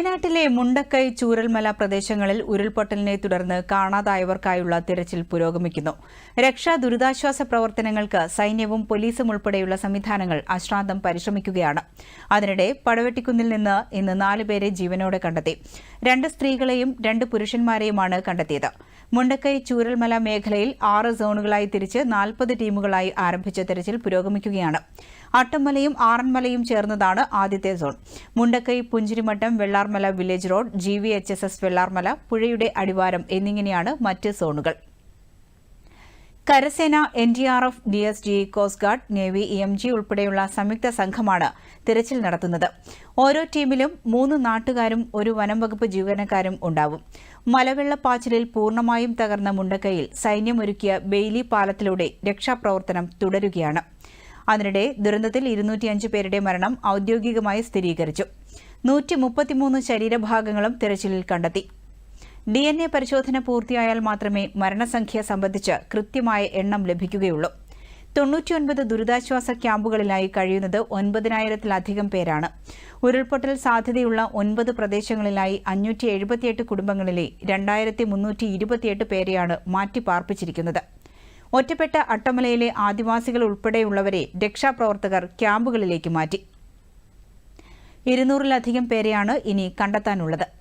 വയനാട്ടിലെ മുണ്ടക്കൈ ചൂരൽമല പ്രദേശങ്ങളിൽ ഉരുൾപൊട്ടലിനെ തുടർന്ന് കാണാതായവർക്കായുള്ള തിരച്ചിൽ പുരോഗമിക്കുന്നു. രക്ഷാ ദുരിതാശ്വാസ പ്രവർത്തനങ്ങൾക്ക് സൈന്യവും പോലീസും ഉൾപ്പെടെയുള്ള സംവിധാനങ്ങൾ അശ്രാന്തം പരിശ്രമിക്കുകയാണ്. അതിനിടെ പടവെട്ടിക്കുന്നിൽ നിന്ന് ഇന്ന് നാലുപേരെ ജീവനോടെ കണ്ടെത്തി. രണ്ട് സ്ത്രീകളെയും രണ്ട് പുരുഷന്മാരെയുമാണ് കണ്ടെത്തിയത്. മുണ്ടക്കൈ ചൂരൽമല മേഖലയിൽ ആറ് സോണുകളായി തിരിച്ച് നാൽപ്പത് ടീമുകളായി ആരംഭിച്ച തെരച്ചിൽ പുരോഗമിക്കുകയാണ്. അട്ടമലയും ആറന്മലയും ചേർന്നതാണ് ആദ്യത്തെ zone. Mundakkai Punchirimattam Vellarmala village road G Vellarmala പുഴയുടെ അടിവാരം എന്നിങ്ങനെയാണ് മറ്റ് സോണുകൾ. കരസേന N D R F D S G coast guard navy M G ഉൾപ്പെടെയുള്ള സംയുക്ത സംഘമാണ് തിരച്ചിൽ നടത്തുന്നത്. ഓരോ ടീമിലും മൂന്ന് നാട്ടുകാരും ഒരു വനംവകുപ്പ് ജീവനക്കാരും ഉണ്ടാവും. മലവെള്ളപ്പാച്ചിലിൽ പൂർണമായും തകർന്ന മുണ്ടക്കൈയിൽ സൈന്യമൊരുക്കിയ ബെയ്ലി പാലത്തിലൂടെ രക്ഷാപ്രവർത്തനം തുടരുകയാണ്. അതിനിടെ ദുരന്തത്തിൽ ഇരുന്നൂറ്റിയഞ്ച് പേരുടെ മരണം ഔദ്യോഗികമായി സ്ഥിരീകരിച്ചു. നൂറ്റി മുപ്പത്തിമൂന്ന് ശരീരഭാഗങ്ങളും തിരച്ചിലിൽ കണ്ടെത്തി. ഡി എൻ എ പരിശോധന പൂർത്തിയായാൽ മാത്രമേ മരണസംഖ്യ സംബന്ധിച്ച് കൃത്യമായ എണ്ണം ലഭിക്കുകയുള്ളൂ. തൊണ്ണൂറ്റിയൊൻപത് ദുരിതാശ്വാസ ക്യാമ്പുകളിലായി കഴിയുന്നത് ഒൻപതിനായിരത്തിലധികം പേരാണ്. ഉരുൾപൊട്ടൽ സാധ്യതയുള്ള ഒൻപത് പ്രദേശങ്ങളിലായി അഞ്ഞൂറ്റി എഴുപത്തിയെട്ട് കുടുംബങ്ങളിലെ രണ്ടായിരത്തി മുന്നൂറ്റി ഇരുപത്തിയെട്ട് പേരെയാണ് മാറ്റിപ്പാർപ്പിച്ചിരിക്കുന്നത്. ഒറ്റപ്പെട്ട അട്ടമലയിലെ ആദിവാസികൾ ഉൾപ്പെടെയുള്ളവരെ രക്ഷാപ്രവർത്തകർ ക്യാമ്പുകളിലേക്ക് മാറ്റി. ഇരുന്നൂറിലധികം പേരെയാണ് ഇനി കണ്ടെത്താനുള്ളത്.